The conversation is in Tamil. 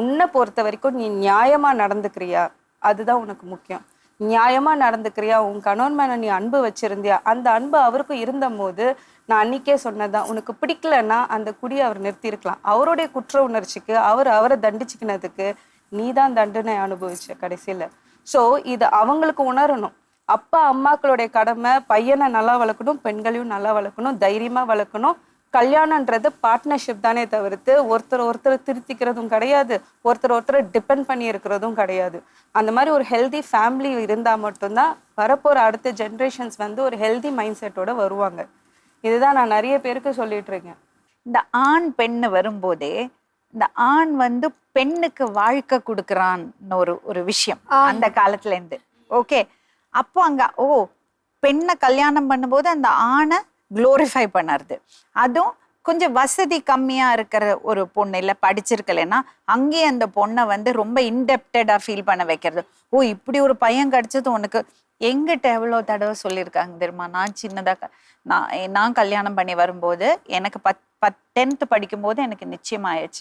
உன்னை பொறுத்த வரைக்கும் நீ நியாயமா நடந்துக்கிறியா? அதுதான் உனக்கு முக்கியம். நியாயமா நடந்துக்கிறியா? உன் கணவன் மேல நீ அன்பு வச்சிருந்தியா? அந்த அன்பு அவருக்கும் இருந்த போது நான் அன்னைக்கே சொன்னதான் உனக்கு பிடிக்கலன்னா அந்த குடியை அவர் நிறுத்தியிருக்கலாம். அவருடைய குற்ற உணர்ச்சிக்கு அவர் அவரை தண்டிச்சுக்கினதுக்கு நீ தான் தண்டனை அனுபவிச்ச கடைசியில. ஸோ இது அவங்களுக்கு உணரணும். அப்பா அம்மாக்களுடைய கடமை பையனை நல்லா வளர்க்கணும் பெண்களையும் நல்லா வளர்க்கணும் தைரியமா வளர்க்கணும் கல்யாணன்றது பார்ட்னர்ஷிப் தானே தவிர்த்து ஒருத்தர் ஒருத்தர் திருத்திக்கிறதும் கிடையாது. ஒருத்தர் ஒருத்தர் டிபெண்ட் பண்ணி இருக்கிறதும் கிடையாது. அந்த மாதிரி ஒரு ஹெல்தி ஃபேமிலி இருந்தால் மட்டும்தான் வரப்போற அடுத்த ஜென்ரேஷன்ஸ் வந்து ஒரு ஹெல்தி மைண்ட் செட்டோட வருவாங்க. இதுதான் நான் நிறைய பேருக்கு சொல்லிட்டு இருக்கேன். இந்த ஆண் பெண்ணு வரும்போதே இந்த ஆண் வந்து பெண்ணுக்கு வாழ்க்கை கொடுக்குறான்னு ஒரு ஒரு விஷயம் அந்த காலத்துல இருந்து. ஓகே அப்போ அங்க ஓ பெண்ணை கல்யாணம் பண்ணும்போது அந்த ஆணை க்ளோரிஃபை பண்ணுறது அதுவும் கொஞ்சம் வசதி கம்மியாக இருக்கிற ஒரு பொண்ணு இல்லை படிச்சிருக்கலைன்னா அங்கேயே அந்த பொண்ணை வந்து ரொம்ப இன்டெப்டடாக ஃபீல் பண்ண வைக்கிறது. ஓ இப்படி ஒரு பையன் கிடச்சது உனக்கு. எங்கிட்ட எவ்வளோ தடவை சொல்லியிருக்காங்க தெரியுமா? நான் சின்னதாக நான் நான் கல்யாணம் பண்ணி வரும்போது எனக்கு பத் பத் டென்த்து படிக்கும்போது எனக்கு நிச்சயம் ஆயிடுச்சு